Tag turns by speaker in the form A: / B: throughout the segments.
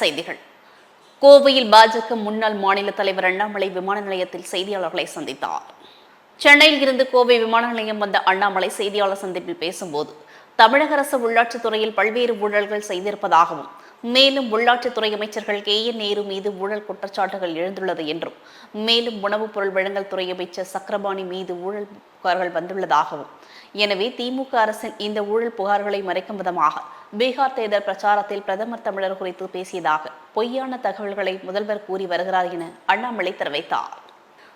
A: செய்திகள். கோவையில் பாஜக முன்னாள் மாநில தலைவர் அண்ணாமலை விமான நிலையத்தில் செய்தியாளர்களை சந்தித்தார். சென்னையில் இருந்து கோவை விமான நிலையம் வந்த அண்ணாமலை செய்தியாளர் சந்திப்பில் பேசும்போது தமிழக அரசு உள்ளாட்சித் துறையில் பல்வேறு ஊழல்கள் செய்திருப்பதாகவும் மேலும் உள்ளாட்சித்துறை அமைச்சர்கள் கே. என். நேரு மீது ஊழல் குற்றச்சாட்டுகள் எழுந்துள்ளது என்றும் மேலும் உணவுப் பொருள் வழங்கல் துறை அமைச்சர் சக்கரபாணி மீது ஊழல் புகார்கள் வந்துள்ளதாகவும் எனவே திமுக அரசின் இந்த ஊழல் புகார்களை மறைக்கும் விதமாக பீகார் தேர்தல் பிரச்சாரத்தில் பிரதமர் தமிழர் குறித்து பேசியதாக பொய்யான தகவல்களை முதல்வர் கூறி வருகிறார் என அண்ணாமலை தெரிவித்தார்.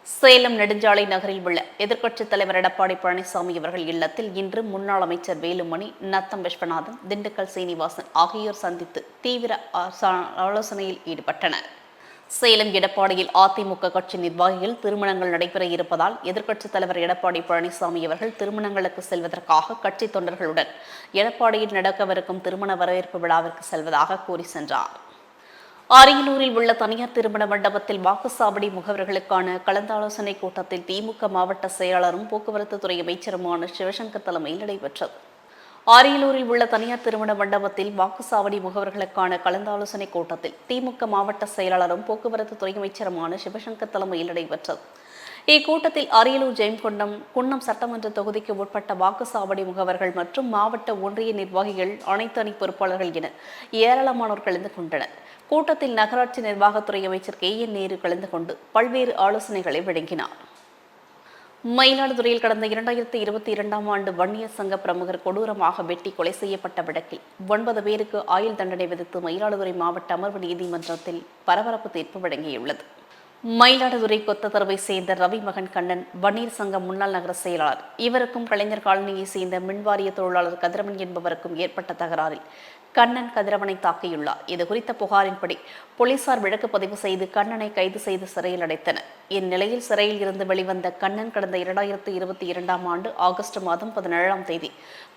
A: சேலம் நெடுஞ்சாலை நகரில் உள்ள எதிர்க்கட்சித் தலைவர் எடப்பாடி பழனிசாமி அவர்கள் இல்லத்தில் இன்று முன்னாள் அமைச்சர் வேலுமணி நத்தம் விஸ்வநாதன் திண்டுக்கல் சீனிவாசன் ஆகியோர் சந்தித்து தீவிர ஆலோசனையில் ஈடுபட்டனர். சேலம் எடப்பாடியில் அதிமுக கட்சி நிர்வாகிகள் திருமணங்கள் நடைபெற இருப்பதால் எதிர்க்கட்சித் தலைவர் எடப்பாடி பழனிசாமி அவர்கள் திருமணங்களுக்கு செல்வதற்காக கட்சி தொண்டர்களுடன் எடப்பாடியில் நடக்கவிருக்கும் திருமண வரவேற்பு விழாவிற்கு செல்வதாக கூறி சென்றார். அரியலூரில் உள்ள தனியார் திருமண மண்டபத்தில் வாக்குச்சாவடி முகவர்களுக்கான கலந்தாலோசனை கூட்டத்தில் திமுக மாவட்ட செயலாளரும் போக்குவரத்து துறை அமைச்சருமான சிவசங்கர் தலைமையில் நடைபெற்றது. அரியலூரில் உள்ள தனியார் திருமண மண்டபத்தில் வாக்குச்சாவடி முகவர்களுக்கான கலந்தாலோசனை கூட்டத்தில் திமுக மாவட்ட செயலாளரும் போக்குவரத்து துறை அமைச்சருமான சிவசங்கர் தலைமையில் நடைபெற்றது. இக்கூட்டத்தில் அரியலூர் ஜெயம்கொண்டம் குன்னம் சட்டமன்ற தொகுதிக்கு உட்பட்ட வாக்குச்சாவடி முகவர்கள் மற்றும் மாவட்ட ஒன்றிய நிர்வாகிகள் அனைத்து அணி பொறுப்பாளர்கள் என ஏராளமானோர் கலந்து கொண்டனர். கூட்டத்தில் நகராட்சி நிர்வாகத்துறை அமைச்சர் கே என் நேரு கலந்து கொண்டு பல்வேறு ஆலோசனைகளை வழங்கினார். மயிலாடுதுறையில் கடந்த இரண்டாயிரத்தி இருபத்தி இரண்டாம் ஆண்டு வன்னியர் சங்க பிரமுகர் கொடூரமாக வெட்டி கொலை செய்யப்பட்ட வழக்கில் ஒன்பது பேருக்கு ஆயுள் தண்டனை விதித்து மயிலாடுதுறை மாவட்ட அமர்வு நீதிமன்றத்தில் பரபரப்பு தீர்ப்பு வழங்கியுள்ளது. மயிலாடுதுறை கொத்தத்தரவை சேர்ந்த ரவி மகன் கண்ணன் வன்னியர் சங்க முன்னாள் நகர செயலாளர். இவருக்கும் கலைஞர் காலனியை சேர்ந்த மின்வாரிய தொழிலாளர் கதிரவன் என்பவருக்கும் ஏற்பட்ட தகராறில் கண்ணன் கதிரவனை தாக்கியுள்ளார். இது குறித்த புகாரின்படி போலீசார் வழக்கு பதிவு செய்து கண்ணனை கைது செய்து சிறையில் அடைத்தனர். இந்நிலையில் சிறையில் இருந்து வெளிவந்த கண்ணன் கடந்த இரண்டாயிரத்தி இருபத்தி இரண்டாம் ஆண்டு ஆகஸ்ட் மாதம் பதினேழாம் தேதி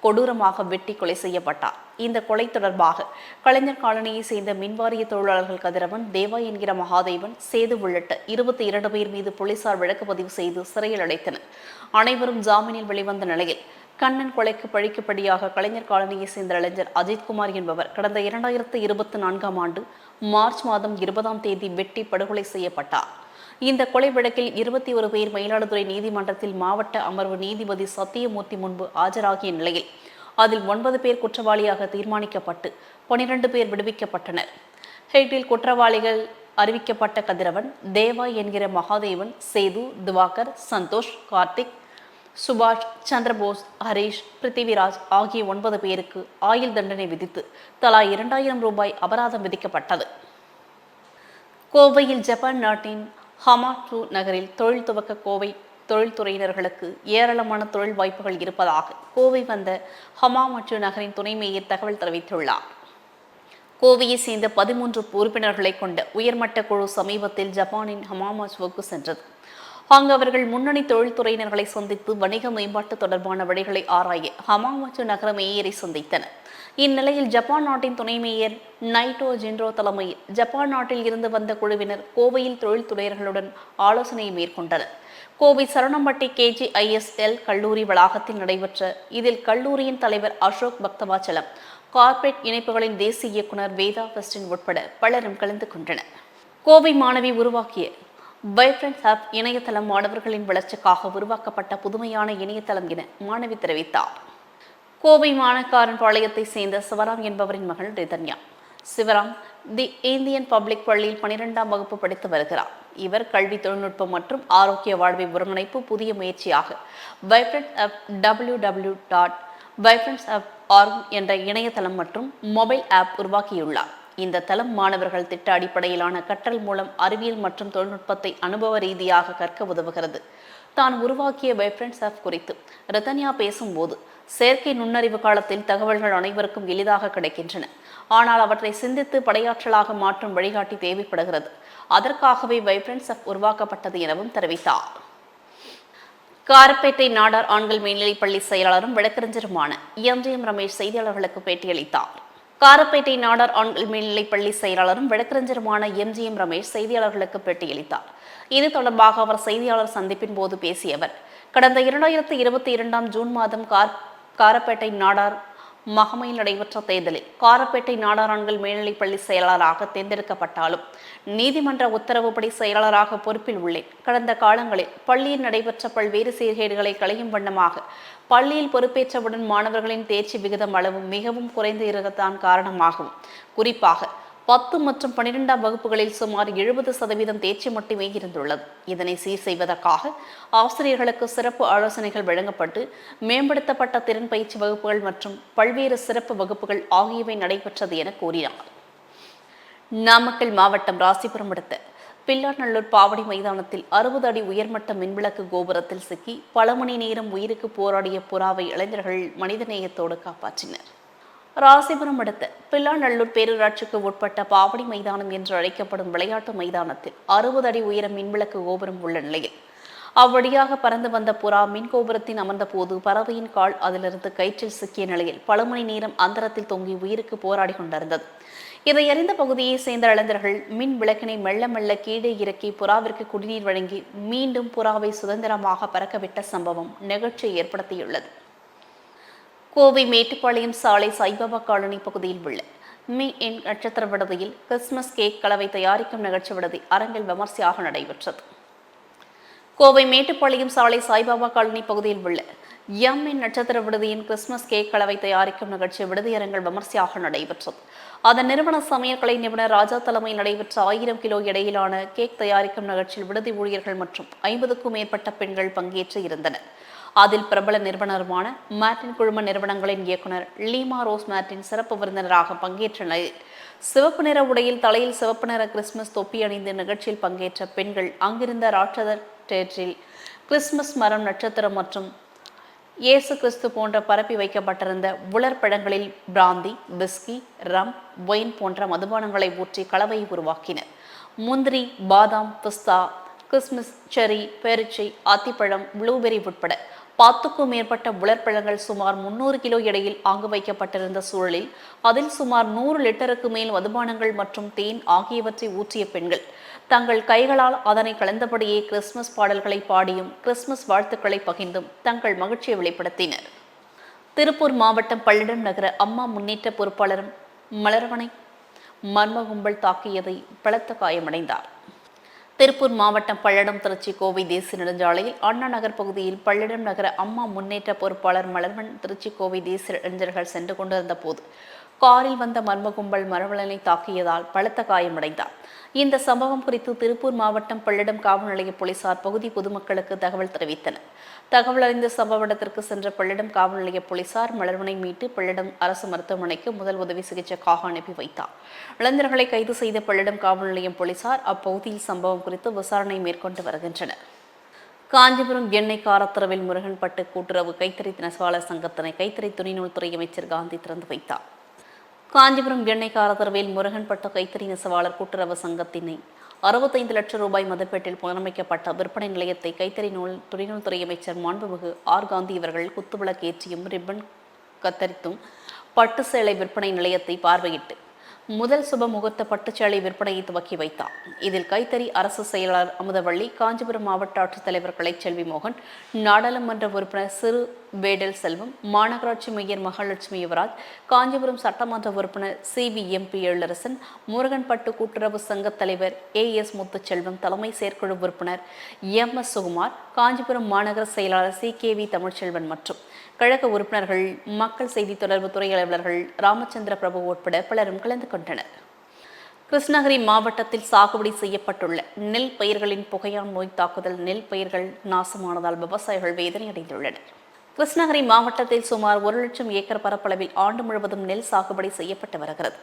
A: கொடூரமாக வெட்டி கொலை செய்யப்பட்டார். இந்த கொலை தொடர்பாக கலைஞர் காலனியை சேர்ந்த மின்வாரிய தொழிலாளர்கள் கதிரவன் தேவா என்கிற மகாதேவன் சேது உள்ளிட்ட இருபத்தி இரண்டு பேர் மீது போலீசார் வழக்கு பதிவு செய்து சிறையில் அடைத்தனர். அனைவரும் ஜாமீனில் வெளிவந்த நிலையில் கண்ணன் கொலைக்கு பழிக்குப்படியாக கலைஞர் காலனியை சேர்ந்த இளைஞர் அஜித்குமார் என்பவர் கடந்த இரண்டாயிரத்து இருபத்தி நான்காம் ஆண்டு மார்ச் மாதம் இருபதாம் தேதி வெட்டி படுகொலை செய்யப்பட்டார். இந்த கொலை வழக்கில் இருபத்தி ஒரு பேர் மயிலாடுதுறை நீதிமன்றத்தில் மாவட்ட அமர்வு நீதிபதி சத்தியமூர்த்தி முன்பு ஆஜராகிய நிலையில் அதில் ஒன்பது பேர் குற்றவாளியாக தீர்மானிக்கப்பட்டு பனிரெண்டு பேர் விடுவிக்கப்பட்டனர். ஹெய்டில் குற்றவாளிகள் அறிவிக்கப்பட்ட கதிரவன் தேவா என்கிற மகாதேவன் சேது திவாகர் சந்தோஷ் கார்த்திக் சுபாஷ் சந்திரபோஸ் ஹரீஷ் பிருத்திவிராஜ் ஆகிய ஒன்பது பேருக்கு ஆயுள் தண்டனை விதித்து தலா இரண்டாயிரம் ரூபாய் அபராதம் விதிக்கப்பட்டது. கோவையில் ஜப்பான் நாட்டின் ஹமாட்ரு நகரில் தொழில் துவக்க கோவை தொழில்துறையினர்களுக்கு ஏராளமான தொழில் வாய்ப்புகள் இருப்பதாக கோவை வந்த ஹமாமட்சு நகரின் துணை மேயர் தகவல் தெரிவித்துள்ளார். கோவையை சேர்ந்த பதிமூன்று உறுப்பினர்களை கொண்ட உயர்மட்ட குழு சமீபத்தில் ஜப்பானின் ஹமாமாச்சுவுக்கு சென்றது. அங்கு அவர்கள் முன்னணி தொழில்துறையினர்களை சந்தித்து வணிக மேம்பாட்டு தொடர்பான வழிகளை ஆராய ஹமாமாச்சு நகர மேயரை சந்தித்தனர். இந்நிலையில் ஜப்பான் நாட்டின் துணை மேயர் நைட்டோ ஜென்ரோ தலைமையில் ஜப்பான் நாட்டில் இருந்து வந்த குழுவினர் கோவையில் தொழில்துறையர்களுடன் ஆலோசனை மேற்கொண்டனர். கோவை சரணம்பட்டி கேஜிஐஎஸ்எல் கல்லூரி வளாகத்தில் நடைபெற்ற இதில் கல்லூரியின் தலைவர் அசோக் பக்தவாச்சலம் கார்ப்பரேட் இணைப்புகளின் தேசிய இயக்குனர் வேதா வெஸ்டின் உட்பட பலரும் கலந்து கொண்டனர். கோவை மாணவி உருவாக்கிய பைஃப்ரெண்ட்ஸ் ஆப் இணையதளம் மாணவர்களின் வளர்ச்சிக்காக உருவாக்கப்பட்ட புதுமையான இணையதளம் என மாணவி தெரிவித்தார். கோவை மாணக்காரன் பாளையத்தை சேர்ந்த சிவராம் என்பவரின் மகள் Rithanya. Sivaram the Indian public பள்ளியில் பனிரெண்டாம் வகுப்பு படித்து வருகிறார். இவர் கல்வி தொழில்நுட்பம் மற்றும் ஆரோக்கிய வாழ்வை ஒருங்கிணைப்பு புதிய முயற்சியாக vibrance of W W dot vibrance of org என்ற இணையதளம் மற்றும் மொபைல் ஆப் உருவாக்கியுள்ளார். இந்த தளம் மாணவர்கள் திட்ட அடிப்படையிலான கற்றல் மூலம் அறிவியல் மற்றும் தொழில்நுட்பத்தை அனுபவ ரீதியாக கற்க உதவுகிறது. தான் உருவாக்கிய வைப்ரண்ட்ஸ் ஆப் குறித்து ரத்தன்யா பேசும்போது செயற்கை நுண்ணறிவு காலத்தில் தகவல்கள் அனைவருக்கும் எளிதாக கிடைக்கின்றன. ஆனால் அவற்றை சிந்தித்து படையாற்றலாக மாற்றும் வழிகாட்டி தேவைப்படுகிறது. அதற்காகவே வைப்ரன்ஸ் ஆப் உருவாக்கப்பட்டது எனவும் தெரிவித்தார். காரப்பேட்டை நாடார் ஆண்கள் மேல்நிலைப்பள்ளி செயலாளரும் வழக்கறிஞருமான எம்ஜிஎம் ரமேஷ் செய்தியாளர்களுக்கு பேட்டியளித்தார். காரப்பேட்டை நாடார் ஆண்கள் மேல்நிலைப் பள்ளி செயலாளரும் வழக்கறிஞருமான எம்ஜிஎம் ரமேஷ் செய்தியாளர்களுக்கு பேட்டியளித்தார். இது தொடர்பாக அவர் செய்தியாளர் சந்திப்பின் போது பேசிய அவர் கடந்த இரண்டாயிரத்தி இருபத்தி இரண்டாம் ஜூன் மாதம் கார் காரப்பேட்டை நாடார் மகமையில் நடைபெற்ற தேர்தலில் காரப்பேட்டை நாடாரான்கள் மேல்நிலைப்பள்ளி செயலாளராக தேர்ந்தெடுக்கப்பட்டாலும் நீதிமன்ற உத்தரவுப்படி செயலாளராக பொறுப்பில் உள்ளேன். கடந்த காலங்களில் பள்ளியில் நடைபெற்ற பல்வேறு சீர்கேடுகளை களையும் வண்ணமாக பள்ளியில் பொறுப்பேற்றவுடன் மாணவர்களின் தேர்ச்சி விகிதம் அளவு மிகவும் குறைந்து இருக்கத்தான் காரணமாகும். குறிப்பாக பத்து மற்றும் பன்னிரெண்டாம் வகுப்புகளில் சுமார் எழுபது சதவீதம் தேர்ச்சி மட்டுமே இருந்துள்ளது. இதனை சீர் செய்வதற்காக ஆசிரியர்களுக்கு சிறப்பு ஆலோசனைகள் வழங்கப்பட்டு மேம்படுத்தப்பட்ட திறன் பயிற்சி வகுப்புகள் மற்றும் பல்வேறு சிறப்பு வகுப்புகள் ஆகியவை நடைபெற்றது என கூறினார். நாமக்கல் மாவட்டம் ராசிபுரம் அடுத்த பில்லாநல்லூர் பாவடி மைதானத்தில் அறுபது அடி உயர்மட்ட மின்விளக்கு கோபுரத்தில் சிக்கி பல மணி நேரம் உயிருக்கு போராடிய புறாவை இளைஞர்கள் மனிதநேயத்தோடு காப்பாற்றினர். ராசிபுரம் அடுத்த பில்லாநல்லூர் பேரூராட்சிக்கு உட்பட்ட பாவடி மைதானம் என்று அழைக்கப்படும் விளையாட்டு மைதானத்தில் அறுபது அடி உயர மின்விளக்கு கோபுரம் உள்ள நிலையில் அவ்வழியாக பறந்து வந்த புறா மின் கோபுரத்தின் அமர்ந்த போது பறவையின் கால் அதிலிருந்து கயிற்றில் சிக்கிய நிலையில் பல மணி நேரம் அந்தரத்தில் தொங்கி உயிருக்கு போராடி கொண்டிருந்தது. இதை அறிந்த பகுதியை சேர்ந்த இளைஞர்கள் மின் விளக்கினை மெல்ல மெல்ல கீழே இறக்கி புறாவிற்கு குடிநீர் வழங்கி மீண்டும் புறாவை சுதந்திரமாக பறக்கவிட்ட சம்பவம் நிகழ்ச்சி ஏற்படுத்தியுள்ளது. கோவை மேட்டுப்பாளையம் சாலை சாய்பாபா காலனி பகுதியில் உள்ள மீ என் நட்சத்திர விடுதியில் கிறிஸ்துமஸ் கேக் கலவை தயாரிக்கும் நிகழ்ச்சி விடுதி அரங்கில் விமர்சையாக நடைபெற்றது. கோவை மேட்டுப்பாளையம் சாலை சாய்பாபா காலனி பகுதியில் உள்ள எம் என் நட்சத்திர விடுதியின் கிறிஸ்துமஸ் கேக் கலவை தயாரிக்கும் நிகழ்ச்சி விடுதியரங்கள் விமர்சையாக நடைபெற்றது. அதன் நிறுவன சமையற்கலை நிபுணர் ராஜா தலைமையில் நடைபெற்ற ஆயிரம் கிலோ இடையிலான கேக் தயாரிக்கும் நிகழ்ச்சியில் விடுதி ஊழியர்கள் மற்றும் ஐம்பதுக்கும் மேற்பட்ட பெண்கள் பங்கேற்று இருந்தனர். அதில் பிரபல நிறுவனருமான மேட்டின் குழும நிறுவனங்களின் இயக்குனர் லீமா ரோஸ் மேட்டின் சிறப்பு விருந்தினராக பங்கேற்ற நிலையில் சிவப்பு நிற உடையில் தலையில் சிவப்பு நிற கிறிஸ்துமஸ் தொப்பி அணிந்து நிகழ்ச்சியில் பங்கேற்ற பெண்கள் அங்கிருந்த ராட்சதர் தேற்றில் கிறிஸ்துமஸ் மரம் நட்சத்திரம் மற்றும் இயேசு கிறிஸ்து போன்ற பரப்பி வைக்கப்பட்டிருந்த உலர் பழங்களில் பிராந்தி பிஸ்கி ரம் ஒயின் போன்ற மதுபானங்களை ஊற்றி கலவையை உருவாக்கினர். முந்திரி பாதாம் பிஸ்தா கிறிஸ்மஸ் செரி பெருச்சி ஆத்திப்பழம் ப்ளூபெரி உட்பட பத்துக்கும் மேற்பட்ட உலர்பழங்கள் சுமார் முன்னூறு கிலோ எடையில் ஆங்கு வைக்கப்பட்டிருந்த சூழலில் அதில் சுமார் நூறு லிட்டருக்கு மேல் மதுபானங்கள் மற்றும் தேன் ஆகியவற்றை ஊற்றிய பெண்கள். தங்கள் கைகளால் அதனை கலந்தபடியே கிறிஸ்துமஸ் பாடல்களை பாடியும் கிறிஸ்துமஸ் வாழ்த்துக்களை பகிர்ந்தும் தங்கள் மகிழ்ச்சியை வெளிப்படுத்தினர். திருப்பூர் மாவட்டம் பள்ளிடம் நகர அம்மா முன்னேற்ற பொறுப்பாளரும் மலர்வனை மர்ம கும்பல் தாக்கியதை பலத்த காயமடைந்தார். திருப்பூர் மாவட்டம் பல்லடம் திருச்சி கோவை தேசிய நெடுஞ்சாலையில் அண்ணா நகர் பகுதியில் பல்லடம் நகர அம்மா முன்னேற்ற பொறுப்பாளர் மலர்வன் திருச்சி கோவை தேசிய இளைஞர்கள் சென்று கொண்டிருந்த போது காரில் வந்த மர்ம கும்பல் மரவலனை தாக்கியதால் பலத்த காயமடைந்தார். இந்த சம்பவம் குறித்து திருப்பூர் மாவட்டம் பல்லடம் காவல் நிலைய போலீசார் பகுதி பொதுமக்களுக்கு தகவல் தெரிவித்தனர். தகவல் அறிந்த சம்பவ இடத்திற்கு சென்ற பள்ளிடம் காவல் நிலைய போலீசார் மலர்வனை மீட்டு பள்ளிடம் அரசு மருத்துவமனைக்கு முதல் உதவி சிகிச்சைக்காக அனுப்பி வைத்தார். இளைஞர்களை கைது செய்த பள்ளிடம் காவல் நிலையம் போலீசார் அப்பகுதியில் சம்பவம் குறித்து விசாரணை மேற்கொண்டு வருகின்றனர். காஞ்சிபுரம் எண்ணெய் காரத்துறவில் முருகன்பட்டு கூட்டுறவு கைத்தறி நெசவாளர் சங்கத்தினை கைத்தறி துணிநூல்துறை அமைச்சர் காந்தி திறந்து வைத்தார். காஞ்சிபுரம் எண்ணெய் காரத்தரவில் முருகன்பட்ட கைத்தறி நெசவாளர் கூட்டுறவு சங்கத்தினை அறுபத்தைந்து லட்சம் ரூபாய் மதிப்பீட்டில் புனரமைக்கப்பட்ட விற்பனை நிலையத்தை கைத்தறி நூல் துறைநூல்துறை அமைச்சர் மாண்புமிகு ஆர் காந்தி இவர்கள் குத்துவிளக்கேற்றியும் ரிப்பன் கத்தரித்தும் பட்டு சேலை விற்பனை நிலையத்தை பார்வையிட்டு முதல் சுப முகூர்த்த பட்டுச்சாலை விற்பனையை துவக்கி வைத்தார். இதில் கைத்தறி அரசு செயலாளர் அமுதவள்ளி காஞ்சிபுரம் மாவட்ட ஆட்சித்தலைவர் கலைச்செல்வி மோகன் நாடாளுமன்ற உறுப்பினர் சிறு வேடல் செல்வம் மாநகராட்சி மேயர் மகாலட்சுமி யுவராஜ் காஞ்சிபுரம் சட்டமன்ற உறுப்பினர் C V MP Ezhilarasan Muruganpattu கூட்டுறவு சங்கத் தலைவர் ஏ எஸ் முத்துச்செல்வம் தலைமை செயற்குழு உறுப்பினர் எம் எஸ் சுகுமார் காஞ்சிபுரம் மாநகர செயலாளர் சி கே வி தமிழ்ச்செல்வன் மற்றும் கழக உறுப்பினர்கள் மக்கள் செய்தி தொடர்பு துறை அலுவலர்கள் ராமச்சந்திர பிரபு உட்பட பலரும் கலந்து கொண்டனர் கிருஷ்ணகிரி மாவட்டத்தில் சாகுபடி செய்யப்பட்டுள்ள நெல் பயிர்களின் புகையான் நோய் தாக்குதல் நெல் பயிர்கள் நாசமானதால் விவசாயிகள் வேதனை அடைந்துள்ளனர் கிருஷ்ணகிரி மாவட்டத்தில் சுமார் ஒரு லட்சம் ஏக்கர் பரப்பளவில் ஆண்டு முழுவதும் நெல் சாகுபடி செய்யப்பட்டு வருகிறது.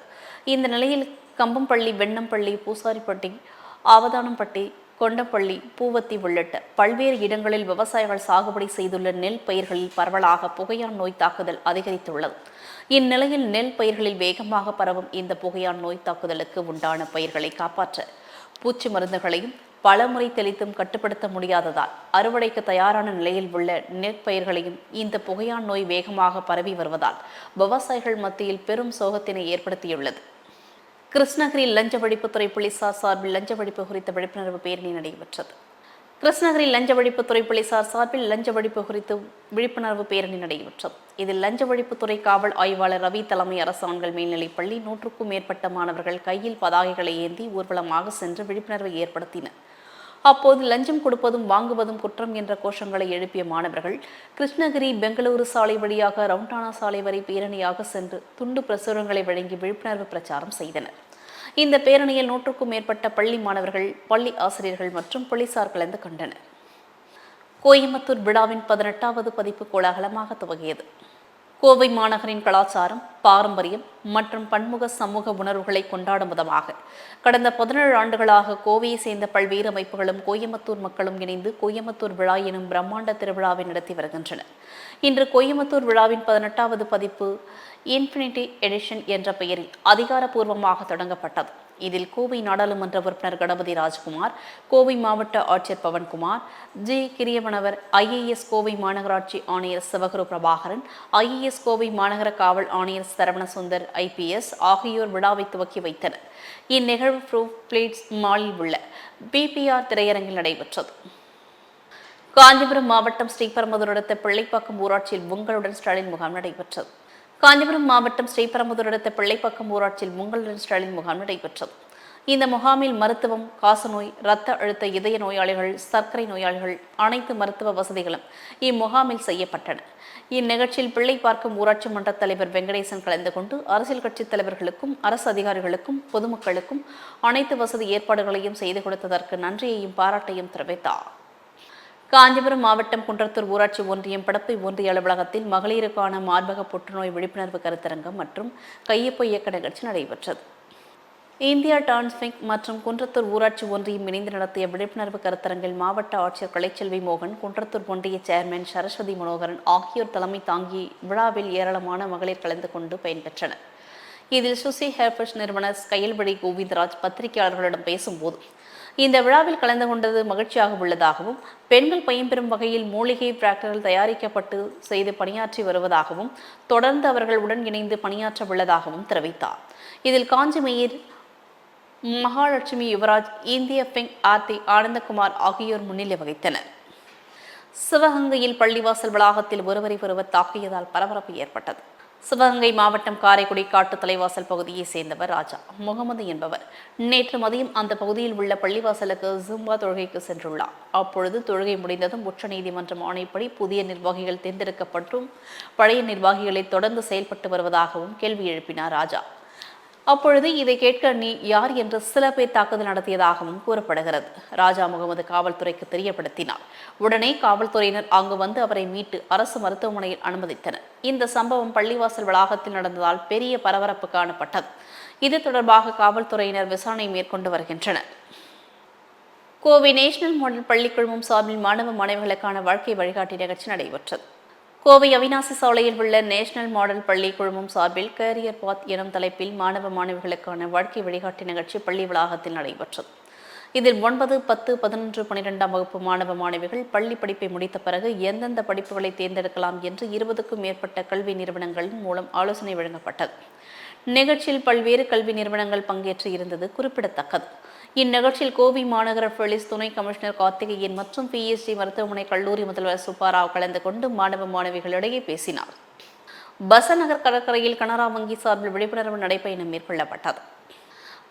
A: இந்த நிலையில் கம்பம்பள்ளி வெண்ணம்பள்ளி பூசாரிப்பட்டி ஆவதானம்பட்டி கொண்டப்பள்ளி பூவத்தி உள்ளிட்ட பல்வேறு இடங்களில் விவசாயிகள் சாகுபடி செய்துள்ள நெல் பயிர்களில் பரவலாக புகையான் நோய் தாக்குதல் அதிகரித்துள்ளது. இந்நிலையில் நெல் பயிர்களில் வேகமாக பரவும் இந்த புகையான் நோய் தாக்குதலுக்கு உண்டான பயிர்களை காப்பாற்ற பூச்சி மருந்துகளையும் பலமுறை தெளித்தும் கட்டுப்படுத்த முடியாததால் அறுவடைக்கு தயாரான நிலையில் உள்ள நெற்பயிர்களையும் இந்த புகையான் நோய் வேகமாக பரவி வருவதால் விவசாயிகள் மத்தியில் பெரும் சோகத்தினை ஏற்படுத்தியுள்ளது. கிருஷ்ணகிரி லஞ்ச ஒழிப்புத்துறை போலீசார் சார்பில் லஞ்ச ஒழிப்பு குறித்த விழிப்புணர்வு பேரணி நடைபெற்றது. கிருஷ்ணகிரி லஞ்ச ஒழிப்புத்துறை போலீசார் சார்பில் லஞ்ச ஒழிப்பு குறித்து விழிப்புணர்வு பேரணி நடைபெற்றது. இதில் லஞ்ச ஒழிப்புத்துறை காவல் ஆய்வாளர் ரவி தலைமை அரசு ஆண்கள் மேல்நிலைப் பள்ளி நூற்றுக்கும் மேற்பட்ட மாணவர்கள் கையில் பதாகைகளை ஏந்தி ஊர்வலமாக சென்று விழிப்புணர்வை ஏற்படுத்தினர். அப்போது லஞ்சம் கொடுப்பதும் வாங்குவதும் குற்றம் என்ற கோஷங்களை எழுப்பிய மாணவர்கள் கிருஷ்ணகிரி பெங்களூரு சாலை வழியாக ரவுண்டானா சாலை வரை பேரணியாக சென்று துண்டு பிரசுரங்களை வழங்கி விழிப்புணர்வு பிரச்சாரம் செய்தனர். இந்த பேரணியில் நூற்றுக்கும் மேற்பட்ட பள்ளி மாணவர்கள் பள்ளி ஆசிரியர்கள் மற்றும் போலீசார் கலந்து கொண்டனர். கோயம்புத்தூர் விழாவின் பதினெட்டாவது பதிப்பு கோலாகலமாக துவங்கியது. கோவை மாநகரின் கலாச்சாரம் பாரம்பரியம் மற்றும் பன்முக சமூக உணர்வுகளை கொண்டாடும் விதமாக கடந்த பதினேழு ஆண்டுகளாக கோவையை சேர்ந்த பல்வேறு அமைப்புகளும் கோயம்புத்தூர் மக்களும் இணைந்து கோயம்புத்தூர் விழா எனும் பிரம்மாண்ட திருவிழாவை நடத்தி வருகின்றனர் இன்று கோயம்புத்தூர் விழாவின் பதினெட்டாவது பதிப்பு இன்ஃபினிட்டி எடிஷன் என்ற பெயரில் அதிகாரப்பூர்வமாக தொடங்கப்பட்டது. இதில் கோவை நாடாளுமன்ற உறுப்பினர் கணபதி ராஜ்குமார் கோவை மாவட்ட ஆட்சியர் பவன்குமார் ஜி. கிரியவனவர் ஐஏஎஸ் கோவை மாநகராட்சி ஆணையர் சிவகுரு பிரபாகரன் ஐஏஎஸ் கோவை மாநகர காவல் ஆணையர் சரவணசுந்தர் ஐபிஎஸ் ஆகியோர் விழாவை துவக்கி வைத்தனர். இந்நிகழ்வு ப்ரூஃப் பிளேட்ஸ் மாலில் உள்ள பிபிஆர் திரையரங்கில் நடைபெற்றது. காஞ்சிபுரம் மாவட்டம் ஸ்ரீபெரும்புதூர் அடுத்த பிள்ளைப்பாக்கம் ஊராட்சியில் உங்களுடன் ஸ்டாலின் முகாம் நடைபெற்றது. காஞ்சிபுரம் மாவட்டம் ஸ்ரீபெரும்புதூர் அடுத்த பிள்ளைப்பக்கம் ஊராட்சியில் உங்களுடன் ஸ்டாலின் முகாம் நடைபெற்றது. இந்த முகாமில் மருத்துவம் காசநோய் இரத்த அழுத்த இதய நோயாளிகள் சர்க்கரை நோயாளிகள் அனைத்து மருத்துவ வசதிகளும் இம்முகாமில் செய்யப்பட்டன. இந்நிகழ்ச்சியில் பிள்ளை பார்க்கும் ஊராட்சி மன்ற தலைவர் வெங்கடேசன் கலந்து கொண்டு அரசியல் கட்சித் தலைவர்களுக்கும் அரசு அதிகாரிகளுக்கும் பொதுமக்களுக்கும் அனைத்து வசதி ஏற்பாடுகளையும் செய்து கொடுத்ததற்கு நன்றியையும் பாராட்டையும் தெரிவித்தார். காஞ்சிபுரம் மாவட்டம் குன்றத்தூர் ஊராட்சி ஒன்றியம் படப்பை ஒன்றிய அலுவலகத்தில் மகளிருக்கான மார்பக புற்றுநோய் விழிப்புணர்வு கருத்தரங்கம் மற்றும் கையொப்ப இயக்க நிகழ்ச்சி நடைபெற்றது. இந்தியா டான்ஸ்மிக் மற்றும் குன்றத்தூர் ஊராட்சி ஒன்றியம் இணைந்து நடத்திய விழிப்புணர்வு கருத்தரங்கில் மாவட்ட ஆட்சியர் கலைச்செல்வி மோகன் குன்றத்தூர் ஒன்றிய சேர்மன் சரஸ்வதி மனோகரன் ஆகியோர் தலைமை தாங்கி விழாவில் ஏராளமான மகளிர் கலந்து கொண்டு பயன்பெற்றனர் இதில் சுசி ஹேர்ஃபர்ஸ் நிறுவனர் கயல்வழி கோவிந்தராஜ் பத்திரிகையாளர்களிடம் பேசும்போது இந்த விழாவில் கலந்து கொண்டது மகிழ்ச்சியாக உள்ளதாகவும் பெண்கள் பயன்பெறும் வகையில் மூலிகை பிராக்டர்கள் தயாரிக்கப்பட்டு செய்து பணியாற்றி வருவதாகவும் தொடர்ந்து அவர்கள் உடன் இணைந்து பணியாற்ற உள்ளதாகவும் தெரிவித்தார். இதில் காஞ்சி மேயர் மகாலட்சுமி யுவராஜ் இந்திய பெங் ஆர்த்தி ஆனந்தகுமார் ஆகியோர் முன்னிலை வகித்தனர். சிவகங்கையில் பள்ளிவாசல் வளாகத்தில் ஒருவரை ஒருவர் தாக்கியதால் பரபரப்பு ஏற்பட்டது. சிவகங்கை மாவட்டம் காரைக்குடி காட்டு தலைவாசல் பகுதியைச் சேர்ந்தவர் ராஜா முகமது என்பவர். நேற்று மதியம் அந்த பகுதியில் உள்ள பள்ளிவாசலுக்கு ஜும்பா தொழுகைக்கு சென்றுள்ளார். அப்பொழுது தொழுகை முடிந்ததும் உச்சநீதிமன்றம் ஆணைப்படி புதிய நிர்வாகிகள் தேர்ந்தெடுக்கப்பட்டும் பழைய நிர்வாகிகளை தொடர்ந்து செயல்பட்டு வருவதாகவும் கேள்வி எழுப்பினார் ராஜா. அப்பொழுது இதை கேட்க நீ யார் என்று சில பேர் தாக்குதல் நடத்தியதாகவும் கூறப்படுகிறது. ராஜா முகமது காவல்துறைக்கு தெரியப்படுத்தினார். உடனே காவல்துறையினர் அங்கு வந்து அவரை மீட்டு அரசு மருத்துவமனையில் அனுமதித்தனர். இந்த சம்பவம் பள்ளிவாசல் வளாகத்தில் நடந்ததால் பெரிய பரபரப்பு காணப்பட்டது. இது தொடர்பாக காவல்துறையினர் விசாரணை மேற்கொண்டு வருகின்றனர். கோவை நேஷனல் மாடல் பள்ளிக்குழுமம் சார்பில் மாணவ மாணவிகளுக்கான வாழ்க்கை வழிகாட்டி நிகழ்ச்சி நடைபெற்றது. கோவை அவினாசி சாலையில் உள்ள நேஷனல் மாடல் பள்ளி குழுமம் சார்பில் கேரியர் பாத் எனும் தலைப்பில் மாணவ மாணவிகளுக்கான வாழ்க்கை வழிகாட்டி நிகழ்ச்சி பள்ளி வளாகத்தில் நடைபெற்றது. இதில் ஒன்பது பத்து பதினொன்று பனிரெண்டாம் வகுப்பு மாணவ மாணவிகள் பள்ளி படிப்பை முடித்த பிறகு எந்தெந்த படிப்புகளை தேர்ந்தெடுக்கலாம் என்று இருபதுக்கும் மேற்பட்ட கல்வி நிறுவனங்களின் மூலம் ஆலோசனை வழங்கப்பட்டது. நிகழ்ச்சியில் பல்வேறு கல்வி நிறுவனங்கள் பங்கேற்று இருந்தது குறிப்பிடத்தக்கது. இந்நிகழ்ச்சியில் கோவை மாநகர போலீஸ் துணை கமிஷனர் கார்த்திகேயன் மற்றும் பிஎஸ்டி மருத்துவமனை கல்லூரி முதல்வர் சுப்பாராவ் கலந்து கொண்டு மாணவ மாணவிகளிடையே பேசினார். பசநகர் கடற்கரையில் கனரா வங்கி சார்பில் விழிப்புணர்வு நடைப்பயணம் மேற்கொள்ளப்பட்டது.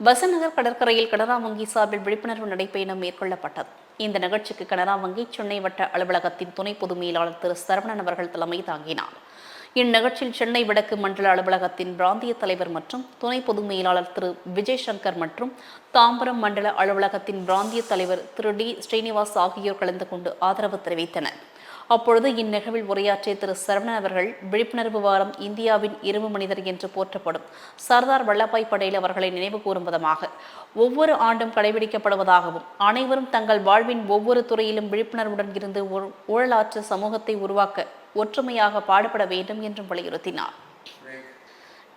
A: பசநகர் கடற்கரையில் கனரா வங்கி சார்பில் விழிப்புணர்வு நடைப்பயணம் மேற்கொள்ளப்பட்டது. இந்த நிகழ்ச்சிக்கு கனரா வங்கி சென்னை வட்ட அலுவலகத்தின் துணை பொது மேலாளர் திரு சரவணன் அவர்கள் தலைமை தாங்கினார். இந்நிகழ்ச்சியில் சென்னை வடக்கு மண்டல அலுவலகத்தின் பிராந்திய தலைவர் மற்றும் துணை பொது மேலாளர் திரு விஜய் சங்கர் மற்றும் தாம்பரம் மண்டல அலுவலகத்தின் பிராந்திய தலைவர் திரு டி. ஸ்ரீனிவாஸ் ஆகியோர் கலந்து கொண்டு ஆதரவு தெரிவித்தனர். அப்பொழுது இந்நிகழ்வில் உரையாற்றிய திரு சரவணன் அவர்கள் விழிப்புணர்வு வாரம் இந்தியாவின் இரும்பு மனிதர் என்று போற்றப்படும் சர்தார் வல்லபாய் படேல் அவர்களை நினைவு கூறும் விதமாக ஒவ்வொரு ஆண்டும் கடைபிடிக்கப்படுவதாகவும் அனைவரும் தங்கள் வாழ்வின் ஒவ்வொரு துறையிலும் விழிப்புணர்வுடன் இருந்து ஊழலாற்று சமூகத்தை உருவாக்க ஒற்றுமையாக பாடுபட வேண்டும் என்றும் வலியுறுத்தினார்.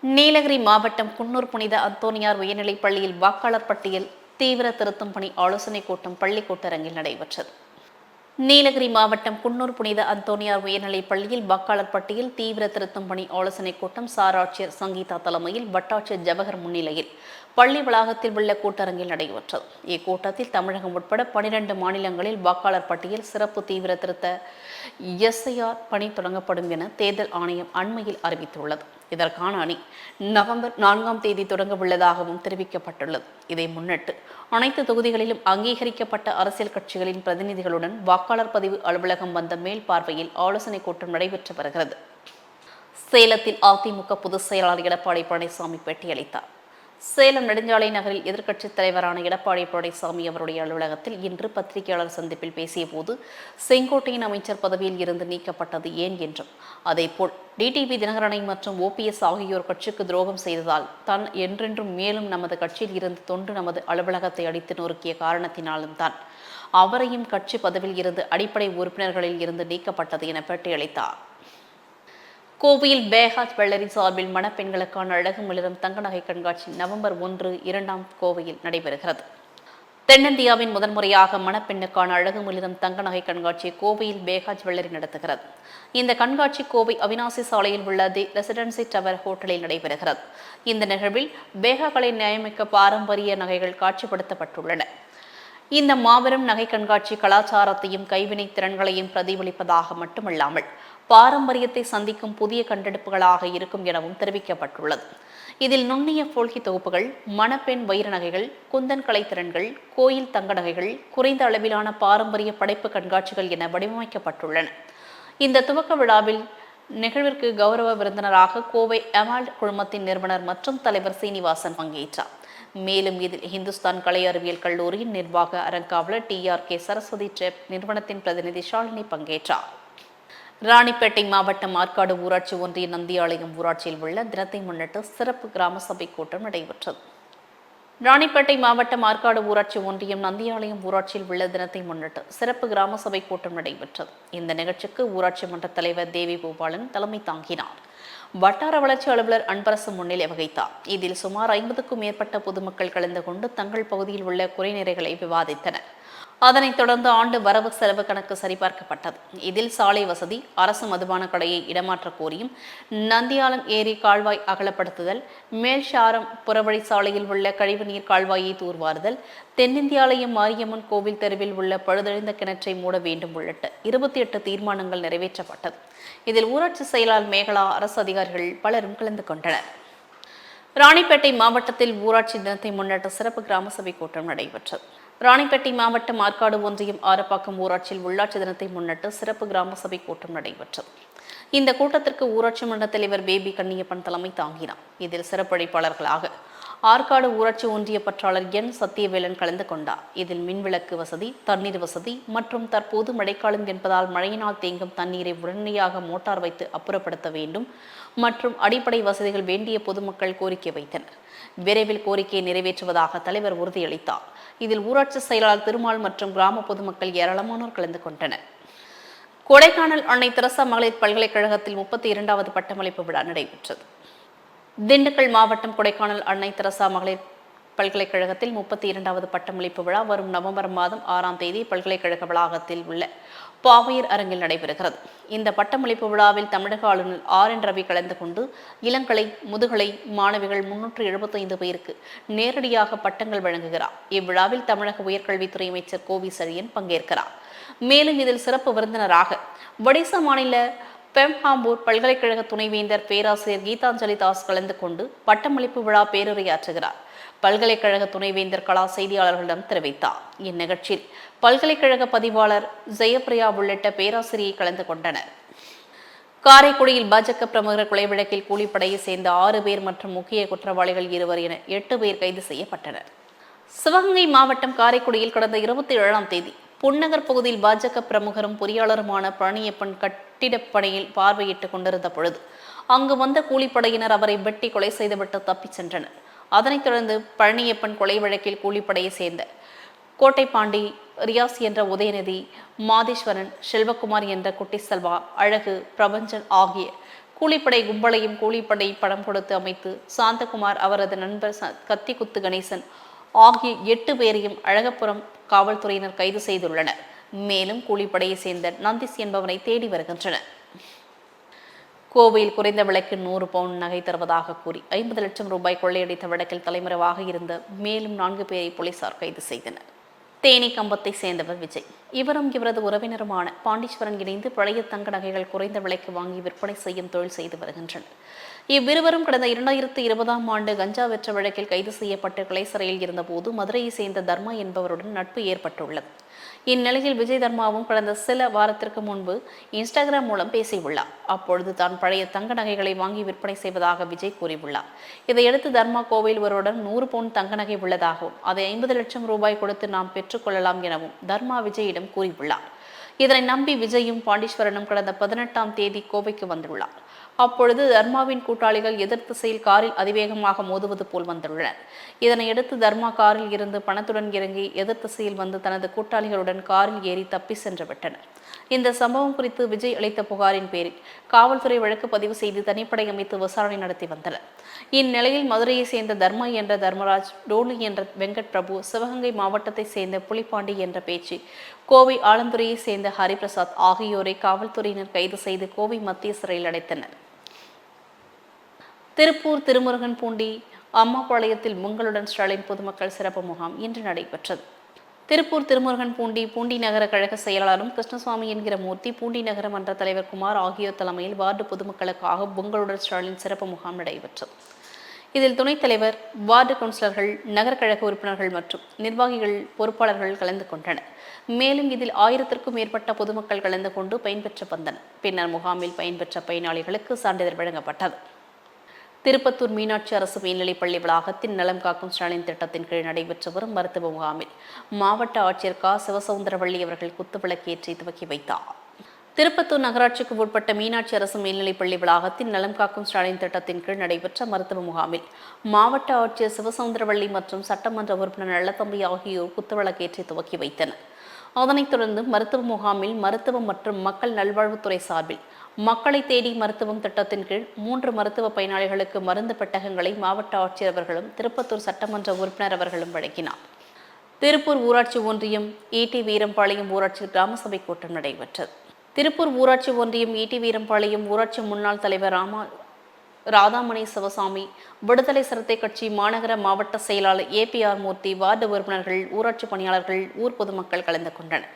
A: நீலகிரி மாவட்டம் குன்னூர் புனித அந்தோனியார் உயர்நிலைப் பள்ளியில் வாக்காளர் பட்டியல் தீவிர திருத்தும் பணி ஆலோசனைக் கூட்டம் பள்ளி கூட்டரங்கில் நடைபெற்றது. நீலகிரி மாவட்டம் குன்னூர் புனித அந்தோனியார் உயர்நிலைப் பள்ளியில் வாக்காளர் பட்டியல் தீவிர திருத்தம் பணி ஆலோசனைக் கூட்டம் சாராட்சியர் சங்கீதா தலைமையில் வட்டாட்சியர் ஜவஹர் முன்னிலையில். பள்ளி வளாகத்தில் உள்ள கூட்டரங்கில் நடைபெற்றது. இக்கூட்டத்தில் தமிழகம் உட்பட பனிரெண்டு மாநிலங்களில் வாக்காளர் பட்டியல் சிறப்பு தீவிர திருத்த எஸ்ஐஆர் பணி தொடங்கப்படும் என தேர்தல் ஆணையம் அண்மையில் அறிவித்துள்ளது. இதற்கான அணி நவம்பர் நான்காம் தேதி தொடங்க உள்ளதாகவும் தெரிவிக்கப்பட்டுள்ளது. இதை முன்னிட்டு அனைத்து தொகுதிகளிலும் அங்கீகரிக்கப்பட்ட அரசியல் கட்சிகளின் பிரதிநிதிகளுடன் வாக்காளர் பதிவு அலுவலகம் வந்த மேல் பார்வையில் ஆலோசனை கூட்டம் நடைபெற்று வருகிறது. சேலத்தில் அதிமுக பொதுச் செயலாளர் எடப்பாடி பழனிசாமி பேட்டியளித்தார். சேலம் நெடுஞ்சாலை நகரில் எதிர்க்கட்சித் தலைவரான எடப்பாடி பழனிசாமி அவருடைய அலுவலகத்தில் இன்று பத்திரிகையாளர் சந்திப்பில் பேசிய போது செங்கோட்டையின் அமைச்சர் பதவியில் இருந்து நீக்கப்பட்டது ஏன்? என்றும் அதேபோல் டிடிவி தினகரனை மற்றும் ஓபிஎஸ் ஆகியோர் கட்சிக்கு துரோகம் செய்ததால் தான் என்றென்றும் மேலும் நமது கட்சியில் இருந்து தொண்டு நமது அலுவலகத்தை அடித்து நொறுக்கிய காரணத்தினாலும் தான் அவரையும் கட்சி பதவியில் இருந்து அடிப்படை உறுப்பினர்களில் இருந்து நீக்கப்பட்டது என பேட்டியளித்தார். கோவையில் பேஹாத் வெள்ளரி சார்பில் மணப்பெண்களுக்கான அழகு மலரும் தங்க நகை கண்காட்சி நவம்பர் ஒன்று இரண்டாம் கோவையில் நடைபெறுகிறது. தென்னிந்தியாவின் முதன்முறையாக மணப்பெண்ணுக்கான அழகு மிளிரும் தங்க நகை கண்காட்சி கோவையில் பேகாஜ் வெள்ளரி நடத்துகிறது. இந்த கண்காட்சி கோவை அவினாசி சாலையில் உள்ள தி ரெசிடென்சி டவர் ஹோட்டலில் நடைபெறுகிறது. இந்த நிகழ்வில் பேகாக்களை நியமிக்க பாரம்பரிய நகைகள் காட்சிப்படுத்தப்பட்டுள்ளன. இந்த மாபெரும் நகை கண்காட்சி கலாச்சாரத்தையும் கைவினை திறன்களையும் பிரதிபலிப்பதாக மட்டுமல்லாமல் பாரம்பரியத்தை சந்திக்கும் புதிய கண்டெடுப்புகளாக இருக்கும் எனவும் தெரிவிக்கப்பட்டுள்ளது. இதில் நுண்ணிய போல்கி தொகுப்புகள் மணப்பெண் வைர நகைகள் குந்தன் கலைத்திறன்கள் கோயில் தங்க நகைகள் குறைந்த அளவிலான பாரம்பரிய படைப்பு கண்காட்சிகள் என வடிவமைக்கப்பட்டுள்ளன. இந்த துவக்க விழாவில் நிகழ்விற்கு கௌரவ விருந்தினராக கோவை எமால்ட் குழுமத்தின் நிறுவனர் மற்றும் தலைவர் சீனிவாசன் பங்கேற்றார். மேலும் இதில் இந்துஸ்தான் கலை அறிவியல் கல்லூரியின் நிர்வாக அரங்காவலர் டி ஆர் கே சரஸ்வதி ட்ரெப் நிறுவனத்தின் பிரதிநிதி ஷாலினி பங்கேற்றார். ராணிப்பேட்டை மாவட்டம் ஆற்காடு ஊராட்சி ஒன்றிய நந்தியாலயம் ஊராட்சியில் உள்ள தினத்தை முன்னிட்டு சிறப்பு கிராம சபை கூட்டம் நடைபெற்றது. ராணிப்பேட்டை மாவட்டம் ஆற்காடு ஊராட்சி ஒன்றியம் நந்தியாலயம் ஊராட்சியில் உள்ள தினத்தை முன்னிட்டு சிறப்பு கிராம சபை கூட்டம் நடைபெற்றது. இந்த நிகழ்ச்சிக்கு ஊராட்சி மன்ற தலைவர் தேவி பூபாலன் தலைமை தாங்கினார். வட்டார வளர்ச்சி அலுவலர் அன்பரசு முன்னிலை வகித்தார். இதில் சுமார் ஐம்பதுக்கும் மேற்பட்ட பொதுமக்கள் கலந்து கொண்டு தங்கள் பகுதியில் உள்ள குறைநிறைகளை விவாதித்தனர். அதனைத் தொடர்ந்து ஆண்டு வரவு செலவு கணக்கு சரிபார்க்கப்பட்டது. இதில் சாலை வசதி அரசு மதுபான கடையை இடமாற்ற கோரியும் நந்தியாலம் ஏரி கால்வாய் அகலப்படுத்துதல் மேல்ஷாரம் புறவழி சாலையில் உள்ள கழிவுநீர் கால்வாயை தூர்வாறுதல் தென்னிந்தியாலயம் மாரியம்மன் கோவில் தெருவில் உள்ள பழுதழிந்த கிணற்றை மூட வேண்டும் உள்ளிட்ட இருபத்தி எட்டு தீர்மானங்கள் நிறைவேற்றப்பட்டது. இதில் ஊராட்சி செயலாளர் மேகலா அரசு அதிகாரிகள் பலரும் கலந்து கொண்டனர். ராணிப்பேட்டை மாவட்டத்தில் ஊராட்சி தினத்தை முன்னிட்டு சிறப்பு கிராம சபை கூட்டம் நடைபெற்றது. ராணிப்பேட்டை மாவட்டம் ஆற்காடு ஒன்றியம் ஆரப்பாக்கம் ஊராட்சியில் உள்ளாட்சி தினத்தை முன்னிட்டு சிறப்பு கிராம சபை கூட்டம் நடைபெற்றது. இந்த கூட்டத்திற்கு ஊராட்சி மன்ற தலைவர் பேபி கண்ணியப்பன் தலைமை தாங்கினார். இதில் சிறப்பழைப்பாளர்களாக ஆற்காடு ஊராட்சி ஒன்றிய பற்றாளர் என் சத்தியவேலன் கலந்து கொண்டார். இதில் மின்விளக்கு வசதி தண்ணீர் வசதி மற்றும் தற்போது மழைக்காலம் என்பதால் மழையினால் தேங்கும் தண்ணீரை உடனடியாக மோட்டார் வைத்து அப்புறப்படுத்த வேண்டும் மற்றும் அடிப்படை வசதிகள் வேண்டிய பொதுமக்கள் கோரிக்கை வைத்தனர். விரைவில் கோரிக்கையை நிறைவேற்றுவதாக தலைவர் உறுதியளித்தார். இதில் ஊராட்சி செயலாளர் திருமால் மற்றும் கிராம பொதுமக்கள் ஏராளமானோர் கலந்து கொண்டனர். கொடைக்கானல் அன்னை தெரசா மகளிர் பல்கலைக்கழகத்தில் முப்பத்தி இரண்டாவது பட்டமளிப்பு விழா நடைபெற்றது. திண்டுக்கல் மாவட்டம் கொடைக்கானல் அன்னை தெரசா மகளிர் பல்கலைக்கழகத்தில் முப்பத்தி இரண்டாவது பட்டமளிப்பு விழா வரும் நவம்பர் மாதம் ஆறாம் தேதி பல்கலைக்கழக வளாகத்தில் உள்ள பாவையர் அரங்கில் நடைபெறுகிறது. இந்த பட்டமளிப்பு விழாவில் தமிழக ஆளுநர் ஆர் என் ரவி கலந்து கொண்டு இளங்கலை முதுகலை மாணவிகள் முன்னூற்று எழுபத்தைந்து பேருக்கு நேரடியாக பட்டங்கள் வழங்குகிறார். இவ்விழாவில் தமிழக உயர்கல்வித்துறை அமைச்சர் கோவி சரியன் பங்கேற்கிறார். மேலும் இதில் சிறப்பு விருந்தினராக ஒடிசா மாநில பெம்ஹாம்பூர் பல்கலைக்கழக துணைவேந்தர் பேராசிரியர் கீதாஞ்சலி தாஸ் கலந்து கொண்டு பட்டமளிப்பு விழா பேருரையாற்றுகிறார். பல்கலைக்கழக துணைவேந்தர் கலா செய்தியாளர்களிடம் தெரிவித்தார். இந்நிகழ்ச்சியில் பல்கலைக்கழக பதிவாளர் ஜெயபிரியா உள்ளிட்ட பேராசிரியை கலந்து கொண்டனர். காரைக்குடியில் பாஜக பிரமுகர் கொலை வழக்கில் கூலிப்படையை சேர்ந்த ஆறு பேர் மற்றும் முக்கிய குற்றவாளிகள் இருவர் என எட்டு பேர் கைது செய்யப்பட்டனர். சிவகங்கை மாவட்டம் காரைக்குடியில் கடந்த இருபத்தி ஏழாம் தேதி புன்னகர் பகுதியில் பாஜக பிரமுகரும் பொறியாளருமான பழனியப்பன் கட்டிடப்பணியில் பார்வையிட்டுக் கொண்டிருந்த பொழுது அங்கு வந்த கூலிப்படையினர் அவரை வெட்டி கொலை செய்துவிட்டு தப்பிச் சென்றனர். அதனைத் தொடர்ந்து பழனியப்பன் கொலை வழக்கில் கூலிப்படையை சேர்ந்த கோட்டைப்பாண்டி ரியாஸ் என்ற உதயநிதி மாதேஸ்வரன் செல்வகுமார் என்ற குட்டி செல்வா அழகு பிரபஞ்சன் ஆகிய கூலிப்படை கும்பலையும் கூலிப்படை படம் கொடுத்து அமைத்து சாந்தகுமார் அவரது நண்பர் கத்திக்குத்து கணேசன் ஆகிய எட்டு பேரையும் அழகப்புறம் காவல்துறையினர் கைது செய்துள்ளனர். மேலும் கூலிப்படையை சேர்ந்த நந்திஸ் என்பவனை தேடி வருகின்றனர். கோவையில் குறைந்த விலைக்கு நூறு பவுன் நகை தருவதாக கூறி ஐம்பது லட்சம் ரூபாய் கொள்ளையடித்த வழக்கில் தலைமறைவாக இருந்த மேலும் நான்கு பேரை போலீசார் கைது செய்தனர். தேனி கம்பத்தை சேர்ந்தவர் விஜய். இவரும் இவரது உறவினருமான பாண்டீஸ்வரன் இணைந்து பழைய தங்க நகைகள் குறைந்த விலைக்கு வாங்கி விற்பனை செய்யும் தொழில் செய்து வருகின்றனர். இவ்விருவரும் கடந்த இரண்டாயிரத்து இருபதாம் ஆண்டு கஞ்சா வெற்ற வழக்கில் கைது செய்யப்பட்டு கிளை சிறையில் இருந்தபோது மதுரையை சேர்ந்த தர்மா என்பவருடன் நட்பு ஏற்பட்டுள்ளது. இந்நிலையில் விஜய் தர்மாவும் கடந்த சில வாரத்திற்கு முன்பு இன்ஸ்டாகிராம் மூலம் பேசியுள்ளார். அப்பொழுது தான் பழைய தங்க நகைகளை வாங்கி விற்பனை செய்வதாக விஜய் கூறியுள்ளார். இதையடுத்து தர்மா கோவில் ஒருவருடன் நூறு பவுன் தங்க நகை உள்ளதாகவும் அதை ஐம்பது லட்சம் ரூபாய் கொடுத்து நாம் பெற்றுக்கொள்ளலாம் எனவும் தர்மா விஜயிடம் கூறியுள்ளார். இதனை நம்பி விஜயும் பாண்டீஸ்வரனும் கடந்த பதினெட்டாம் தேதி கோவைக்கு வந்துள்ளார். அப்பொழுது தர்மாவின் கூட்டாளிகள் எதிர் திசையில் காரில் அதிவேகமாக மோதுவது போல் வந்துள்ளனர். இதனையடுத்து தர்மா காரில் இருந்து பணத்துடன் இறங்கி எதிர் திசையில் வந்து தனது கூட்டாளிகளுடன் காரில் ஏறி தப்பி சென்று விட்டனர். இந்த சம்பவம் குறித்து விஜய் அளித்த புகாரின் பேரில் காவல்துறை வழக்கு பதிவு செய்து தனிப்படை அமைத்து விசாரணை நடத்தி வந்தனர். இந்நிலையில் மதுரையை சேர்ந்த தர்மா என்ற தர்மராஜ் டோலி என்ற வெங்கட் பிரபு சிவகங்கை மாவட்டத்தை சேர்ந்த புலிப்பாண்டி என்ற பேச்சு கோவை ஆலந்துறையை சேர்ந்த ஹரிபிரசாத் ஆகியோரை காவல்துறையினர் கைது செய்து கோவை மத்திய சிறையில் அடைத்தனர். திருப்பூர் திருமுருகன் பூண்டி அம்மாபாளையத்தில் முங்களுடன் ஸ்டாலின் பொதுமக்கள் சிறப்பு முகாம் இன்று நடைபெற்றது. திருப்பூர் திருமுருகன் பூண்டி பூண்டி நகர கழக செயலாளரும் கிருஷ்ணசுவாமி என்கிற மூர்த்தி பூண்டி நகர மன்ற தலைவர் குமார் ஆகியோர் தலைமையில் வார்டு பொதுமக்களுக்காக பொங்கலுடன் ஸ்டாலின் சிறப்பு முகாம் நடைபெற்றது. இதில் துணைத் தலைவர் வார்டு கவுன்சிலர்கள் நகர கழக உறுப்பினர்கள் மற்றும் நிர்வாகிகள் பொறுப்பாளர்கள் கலந்து கொண்டனர். மேலும் இதில் ஆயிரத்திற்கும் மேற்பட்ட பொதுமக்கள் கலந்து கொண்டு பயன்பெற்று வந்தனர் பின்னர் முகாமில் பயன்பெற்ற பயனாளிகளுக்கு சான்றிதழ் வழங்கப்பட்டது. திருப்பத்தூர் மீனாட்சி அரசு மேல்நிலைப்பள்ளி வளாகத்தின் நலம் காக்கும் ஸ்டாலின் திட்டத்தின் கீழ் நடைபெற்று வரும் மருத்துவ முகாமில் மாவட்ட ஆட்சியர் கா. சிவசவுந்தரவள்ளி அவர்கள் குத்துவிளக்கேற்றி துவக்கி வைத்தார். திருப்பத்தூர் நகராட்சிக்கு உட்பட்ட மீனாட்சி அரசு மேல்நிலைப்பள்ளி வளாகத்தின் நலம் காக்கும் ஸ்டாலின் திட்டத்தின் கீழ் நடைபெற்ற மருத்துவ முகாமில் மாவட்ட ஆட்சியர் சிவசவுந்தரவள்ளி மற்றும் சட்டமன்ற உறுப்பினர் நல்லத்தம்பி ஆகியோர் குத்துவிளக்கேற்றி துவக்கி வைத்தனர். அதனைத் தொடர்ந்து மருத்துவ முகாமில் மருத்துவம் மற்றும் மக்கள் நல்வாழ்வுத்துறை சார்பில் மக்களை தேடி மருத்துவம் திட்டத்தின் கீழ் மூன்று மருத்துவ பயனாளிகளுக்கு மருந்து பெட்டகங்களை மாவட்ட ஆட்சியர் அவர்களும் திருப்பத்தூர் சட்டமன்ற உறுப்பினர் அவர்களும் வழங்கினார். திருப்பூர் ஊராட்சி ஒன்றியம் ஈட்டி வீரம்பாளையம் ஊராட்சியில் கிராம சபை கூட்டம் நடைபெற்றது. திருப்பூர் ஊராட்சி ஒன்றியம் ஈட்டி வீரம்பாளையம் ஊராட்சி முன்னாள் தலைவர் ராமா ராதாமணி சிவசாமி விடுதலை சிறுத்தை கட்சி மாநகர மாவட்ட செயலாளர் ஏபிஆர் மூர்த்தி வார்டு உறுப்பினர்கள் ஊராட்சி பணியாளர்கள் ஊர் பொதுமக்கள் கலந்து கொண்டனர்.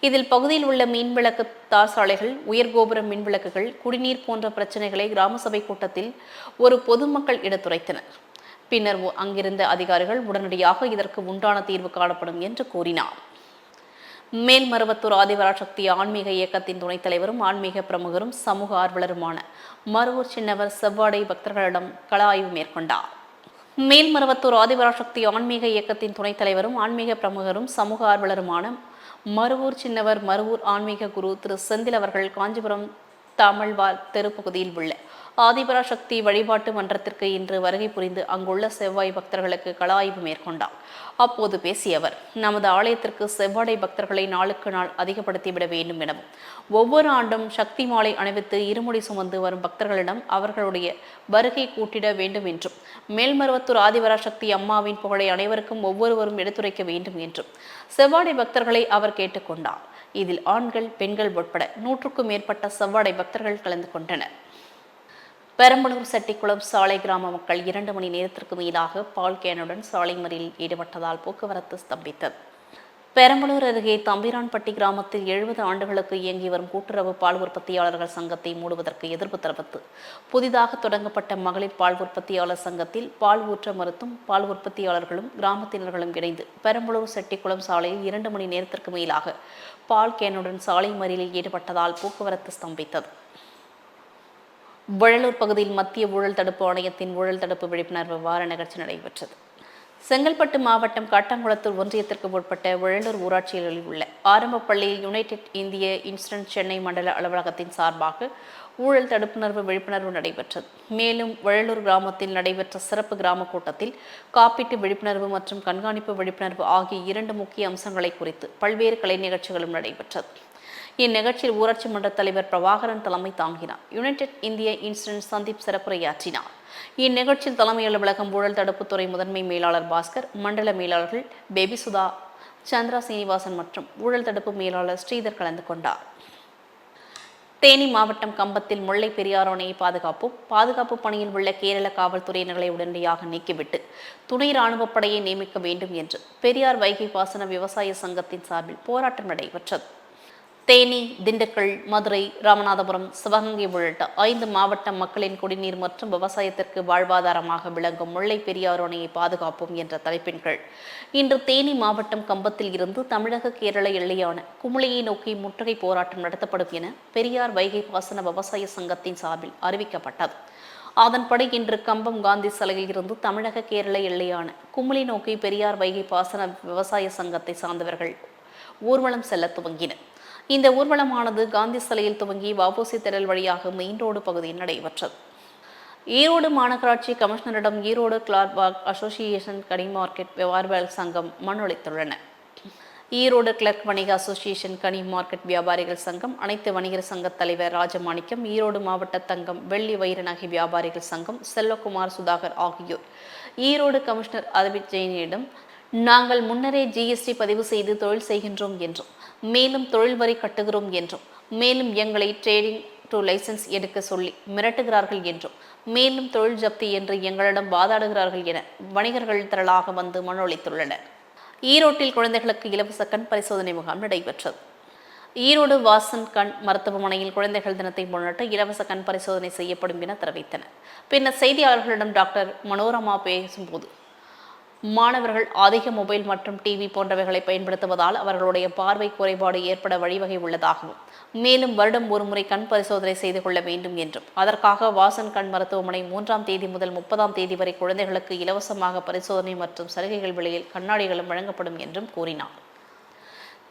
A: இதில் பகுதியில் உள்ள மீன்விளக்கு தார் சாலைகள் உயர்கோபுர மின்விளக்குகள் குடிநீர் போன்ற பிரச்சனைகளை கிராம சபை கூட்டத்தில் ஒரு பொதுமக்கள் எடுத்துரைத்தனர். பின்னர் அங்கிருந்த அதிகாரிகள் உடனடியாக இதற்கு உண்டான தீர்வு காணப்படும் என்று கூறினார். மேல்மருவத்தூர் ஆதிவராசக்தி ஆன்மீக இயக்கத்தின் துணைத் தலைவரும் ஆன்மீக பிரமுகரும் சமூக ஆர்வலருமான மருவூர் சின்னவர் செவ்வாடை பக்தர்களிடம் கள ஆய்வு மேற்கொண்டார். மேல்மருவத்தூர் ஆதிவராசக்தி ஆன்மீக இயக்கத்தின் துணைத் தலைவரும் ஆன்மீக பிரமுகரும் சமூக ஆர்வலருமான மருவூர் சின்னவர் மருவூர் ஆன்மீக குரு திரு செந்தில் அவர்கள் காஞ்சிபுரம் தாமல்வால் தெருப்பகுதியில் உள்ள ஆதிபராசக்தி வழிபாட்டு மன்றத்திற்கு இன்று வருகை புரிந்து அங்குள்ள செவ்வாய் பக்தர்களுக்கு கள ஆய்வு மேற்கொண்டார். அப்போது பேசிய அவர் நமது ஆலயத்திற்கு செவ்வாடை பக்தர்களை நாளுக்கு நாள் அதிகப்படுத்திவிட வேண்டும் எனவும் ஒவ்வொரு ஆண்டும் சக்தி மாலை அணிவித்து இருமுடி சுமந்து வரும் பக்தர்களிடம் அவர்களுடைய வருகை கூட்டிட வேண்டும் என்றும் மேல்மருவத்தூர் ஆதிபராசக்தி அம்மாவின் புகழை அனைவருக்கும் ஒவ்வொருவரும் எடுத்துரைக்க வேண்டும் என்றும் செவ்வாடை பக்தர்களை அவர் கேட்டுக்கொண்டார் இதில் ஆண்கள் பெண்கள் உட்பட நூற்றுக்கும் மேற்பட்ட செவ்வாடை பக்தர்கள் கலந்து கொண்டனர். பெரம்பலூர் செட்டிக்குளம் சாலை கிராம மக்கள் இரண்டு மணி நேரத்திற்கு மேலாக பால் கேனுடன் சாலை மறியலில் ஈடுபட்டதால் போக்குவரத்து ஸ்தம்பித்தது. பெரம்பலூர் அருகே தம்பிரான்பட்டி கிராமத்தில் எழுபது ஆண்டுகளுக்கு இயங்கி வரும் கூட்டுறவு பால் உற்பத்தியாளர்கள் சங்கத்தை மூடுவதற்கு எதிர்ப்பு தெரிவித்து புதிதாக தொடங்கப்பட்ட மகளிர் பால் உற்பத்தியாளர் சங்கத்தில் பால் ஊற்ற மறுத்தும் பால் உற்பத்தியாளர்களும் கிராமத்தினர்களும் இணைந்து பெரம்பலூர் செட்டிக்குளம் சாலையில் இரண்டு மணி நேரத்திற்கு மேலாக பால் கேனுடன் சாலை மறியலில் ஈடுபட்டதால் போக்குவரத்து ஸ்தம்பித்தது. வழலூர் பகுதியில் மத்திய ஊழல் தடுப்பு ஆணையத்தின் ஊழல் தடுப்பு விழிப்புணர்வு வார நிகழ்ச்சி நடைபெற்றது. செங்கல்பட்டு மாவட்டம் காட்டாங்குளத்தூர் ஒன்றியத்திற்கு உட்பட்ட வழலூர் ஊராட்சியில் உள்ள ஆரம்ப பள்ளியில் யுனைடெட் இந்திய இன்சூரன்ஸ் சென்னை மண்டல அலுவலகத்தின் சார்பாக ஊழல் தடுப்புணர்வு விழிப்புணர்வு நடைபெற்றது. மேலும் வழலூர் கிராமத்தில் நடைபெற்ற சிறப்பு கிராம கூட்டத்தில் காப்பீட்டு விழிப்புணர்வு மற்றும் கண்காணிப்பு விழிப்புணர்வு ஆகிய இரண்டு முக்கிய அம்சங்களை குறித்து பல்வேறு கலை நிகழ்ச்சிகளும் நடைபெற்றது. இந்நிகழ்ச்சியில் ஊராட்சி மன்ற தலைவர் பிரபாகரன் தலைமை தாங்கினார். யுனைடெட் இந்திய இன்சூரன்ஸ் சந்தீப் சிறப்புரையாற்றினார். இந்நிகழ்ச்சியில் தலைமை அலுவலகம் ஊழல் தடுப்புத்துறை முதன்மை மேலாளர் பாஸ்கர் மண்டல மேலாளர்கள் பேபி சுதா சந்திரா சீனிவாசன் மற்றும் ஊழல் தடுப்பு மேலாளர் ஸ்ரீதர் கலந்து கொண்டார். தேனி மாவட்டம் கம்பத்தில் முல்லை பெரியார் அணையை பாதுகாப்பும். பாதுகாப்பு பணியில் உள்ள கேரள காவல்துறையினர்களை உடனடியாக நீக்கிவிட்டு துணை ராணுவப் படையை நியமிக்க வேண்டும் என்று பெரியார் வைகை பாசன விவசாய சங்கத்தின் சார்பில் போராட்டம் நடைபெற்றது. தேனி திண்டுக்கல் மதுரை ராமநாதபுரம் சிவகங்கை உள்ளிட்ட ஐந்து மாவட்ட மக்களின் குடிநீர் மற்றும் விவசாயத்திற்கு வாழ்வாதாரமாக விளங்கும் முல்லை பெரியாறு அணையை பாதுகாப்போம் என்ற தலைப்பின் கீழ். இன்று தேனி மாவட்டம் கம்பத்தில் இருந்து தமிழக கேரள எல்லையான குமுளையை நோக்கி முற்றுகை போராட்டம் நடத்தப்படும் என பெரியார் வைகை பாசன விவசாய சங்கத்தின் சார்பில் அறிவிக்கப்பட்டது. அதன்படி இன்று கம்பம் காந்தி சிலையில் இருந்து தமிழக கேரள எல்லையான குமுளி நோக்கி பெரியார் வைகை பாசன விவசாய சங்கத்தை சார்ந்தவர்கள் ஊர்வலம் செல்ல துவங்கினர். இந்த ஊர்வலமானது காந்தி சிலையில் துவங்கி வாபோசி திடல் வழியாக மெயின் ரோடு பகுதியில் நடைபெற்றது. ஈரோடு மாநகராட்சி கமிஷனரிடம் ஈரோடு கிளார்பாக் அசோசியேஷன் கனி மார்க்கெட் வியாபாரிகள் சங்கம் மனுளித்துள்ளன ஈரோடு கிளர்க் வணிக அசோசியேஷன் கனி மார்க்கெட் வியாபாரிகள் சங்கம் அனைத்து வணிகர் சங்க தலைவர் ராஜமாணிக்கம் ஈரோடு மாவட்ட தங்கம் வெள்ளி வைர நகை வியாபாரிகள் சங்கம் செல்வகுமார் சுதாகர் ஆகியோர். ஈரோடு கமிஷனர் அரவிந்த் ஜெயினிடம் நாங்கள் முன்னரே ஜிஎஸ்டி பதிவு செய்து தொழில் செய்கின்றோம் என்றும் மேலும் தொழில் வரி கட்டுகிறோம் என்றும் மேலும் எங்களை ட்ரேடிங் டு லைசன்ஸ் எடுக்க சொல்லி மிரட்டுகிறார்கள் என்றும் மேலும் தொழில் ஜப்தி என்று எங்களிடம் வாதாடுகிறார்கள் என வணிகர்கள் திரளாக வந்து மனு அளித்துள்ளனர். ஈரோட்டில் குழந்தைகளுக்கு இலவச கண் பரிசோதனை முகாம் நடைபெற்றது. ஈரோடு வாசன் கண் மருத்துவமனையில் குழந்தைகள் தினத்தை முன்னிட்டு இலவச கண் பரிசோதனை செய்யப்படும் என தெரிவித்தனர். பின்னர் செய்தியாளர்களிடம் டாக்டர் மனோரமா பேசும்போது மாணவர்கள் அதிக மொபைல் மற்றும் டிவி போன்றவைகளை பயன்படுத்துவதால் அவர்களுடைய பார்வை குறைபாடு ஏற்பட வழிவகை உள்ளதாகவும் மேலும் வருடம் ஒருமுறை கண் பரிசோதனை செய்து கொள்ள வேண்டும் என்றும். அதற்காக வாசன் கண் மருத்துவமனை மூன்றாம் தேதி முதல் முப்பதாம் தேதி வரை குழந்தைகளுக்கு இலவசமாக பரிசோதனை மற்றும் சலுகைகள் விலையில் கண்ணாடிகளும் வழங்கப்படும் என்றும் கூறினார்.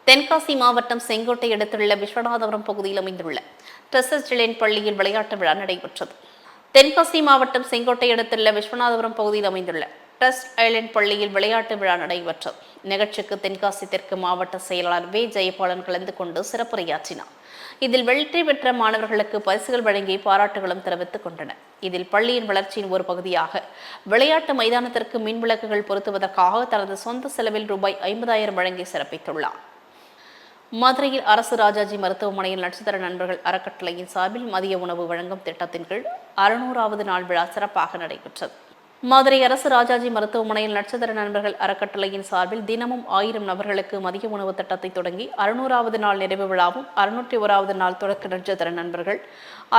A: தென்காசி மாவட்டம் செங்கோட்டை அடுத்துள்ள விஸ்வநாதபுரம் பகுதியில் அமைந்துள்ள ட்ரெஸ்ஸஸ் பள்ளியில் விளையாட்டு விழா நடைபெற்றது. தென்காசி மாவட்டம் செங்கோட்டை அடுத்துள்ள விஸ்வநாதபுரம் பகுதியில் அமைந்துள்ள ட்ரஸ்ட் ஐலண்ட் பள்ளியில் விளையாட்டு விழா நடைபெற்றது. நிகழ்ச்சிக்கு தென்காசி தெற்கு மாவட்ட செயலாளர் வே. ஜெயபாலன் கலந்து கொண்டு சிறப்புரையாற்றினார். இதில் வெற்றி பெற்ற மாணவர்களுக்கு பரிசுகள் வழங்கி பாராட்டுகளும் தெரிவித்துக் கொண்டனர். இதில் பள்ளியின் வளர்ச்சியின் ஒரு பகுதியாக விளையாட்டு மைதானத்திற்கு மின் விளக்குகள் பொருத்துவதற்காக தனது சொந்த செலவில் ரூபாய் ஐம்பதாயிரம் வழங்கி சிறப்பித்துள்ளார். மதுரையில் அரசு ராஜாஜி மருத்துவமனையில் நட்சத்திர நண்பர்கள் அறக்கட்டளையின் சார்பில் மதிய உணவு வழங்கும் திட்டத்தின் கீழ் அறுநூறாவது நாள் விழா சிறப்பாக நடைபெற்றது. மதுரை அரசு ராஜாஜி மருத்துவமனையில் நட்சத்திர நண்பர்கள் அறக்கட்டளையின் சார்பில் தினமும் ஆயிரம் நபர்களுக்கு மதிய உணவு திட்டத்தை தொடங்கி அறுநூறாவது நாள் நிறைவு விழாவும் அறுநூற்றி ஓராவது நாள் தொடக்க நட்சத்திர நண்பர்கள்.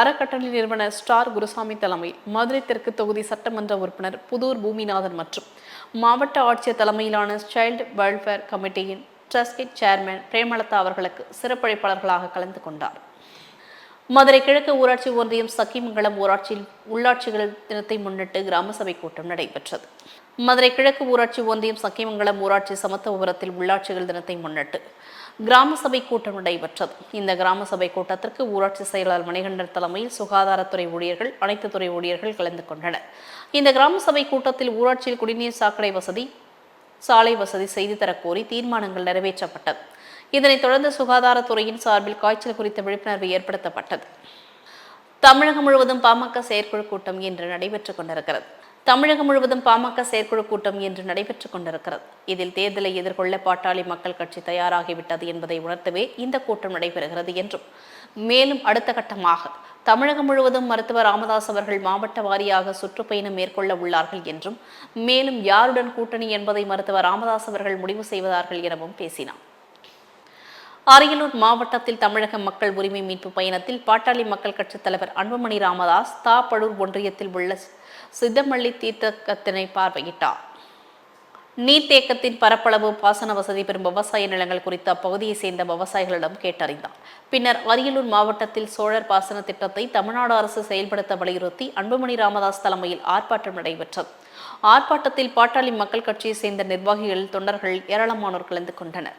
A: அறக்கட்டளை நிறுவனர் ஸ்டார் குருசாமி தலைமை மதுரை தெற்கு தொகுதி சட்டமன்ற உறுப்பினர் புதூர் பூமிநாதன் மற்றும் மாவட்ட ஆட்சியர் தலைமையிலான சைல்டு வெல்ஃபேர் கமிட்டியின் ட்ரஸ்டி சேர்மன் பிரேமலதா அவர்களுக்கு சிறப்பழைப்பாளர்களாக கலந்து கொண்டார். மதுரை கிழக்கு ஊராட்சி ஒன்றியம் சக்கிமங்கலம் ஊராட்சியில் உள்ளாட்சிகள் தினத்தை முன்னிட்டு கிராம சபை கூட்டம் நடைபெற்றது. மதுரை கிழக்கு ஊராட்சி ஒன்றியம் சக்கிமங்கலம் ஊராட்சி சமத்துவபுரத்தில் உள்ளாட்சிகள் தினத்தை முன்னிட்டு கிராம சபை கூட்டம் நடைபெற்றது. இந்த கிராம சபை கூட்டத்திற்கு ஊராட்சி செயலாளர் மணிகண்டன் தலைமையில் சுகாதாரத்துறை ஊழியர்கள் அனைத்து துறை ஊழியர்கள் கலந்து கொண்டனர். இந்த கிராம சபை கூட்டத்தில் ஊராட்சியில் குடிநீர் சாக்கடை வசதி சாலை வசதி செய்து தரக்கோரி தீர்மானங்கள் நிறைவேற்றப்பட்டது. இதனைத் தொடர்ந்து சுகாதாரத்துறையின் சார்பில் காய்ச்சல் குறித்த விழிப்புணர்வு ஏற்படுத்தப்பட்டது. தமிழகம் முழுவதும் பாமக செயற்குழு கூட்டம் இன்று நடைபெற்றுக் கொண்டிருக்கிறது. தமிழகம் முழுவதும் பாமக செயற்குழு கூட்டம் இன்று நடைபெற்றுக் கொண்டிருக்கிறது. இதில் தேர்தலை எதிர்கொள்ள பாட்டாளி மக்கள் கட்சி தயாராகிவிட்டது என்பதை உணர்த்தவே இந்த கூட்டம் நடைபெறுகிறது என்றும். மேலும் அடுத்த கட்டமாக தமிழகம் முழுவதும் மருத்துவர் ராமதாஸ் அவர்கள் மாவட்ட வாரியாக சுற்றுப்பயணம் மேற்கொள்ள உள்ளார்கள் என்றும் மேலும் யாருடன் கூட்டணி என்பதை மருத்துவர் ராமதாஸ் அவர்கள் முடிவு செய்வதார்கள் எனவும் பேசினார். அரியலூர் மாவட்டத்தில் தமிழக மக்கள் உரிமை மீட்பு பயணத்தில் பாட்டாளி மக்கள் கட்சித் தலைவர் அன்புமணி ராமதாஸ் தாப்பழூர் ஒன்றியத்தில் உள்ள சித்தமல்லி தீர்த்தகத்தினை பார்வையிட்டார். நீர்த்தேக்கத்தின் பரப்பளவு பாசன வசதி பெறும் விவசாய நிலங்கள் குறித்து அப்பகுதியை சேர்ந்த விவசாயிகளிடம் கேட்டறிந்தார். பின்னர் அரியலூர் மாவட்டத்தில் சோழர் பாசன திட்டத்தை தமிழ்நாடு அரசு செயல்படுத்த வலியுறுத்தி அன்புமணி ராமதாஸ் தலைமையில் ஆர்ப்பாட்டம் நடைபெற்றது. ஆர்ப்பாட்டத்தில் பாட்டாளி மக்கள் கட்சியை சேர்ந்த நிர்வாகிகள் தொண்டர்கள் ஏராளமானோர் கலந்து கொண்டனர்.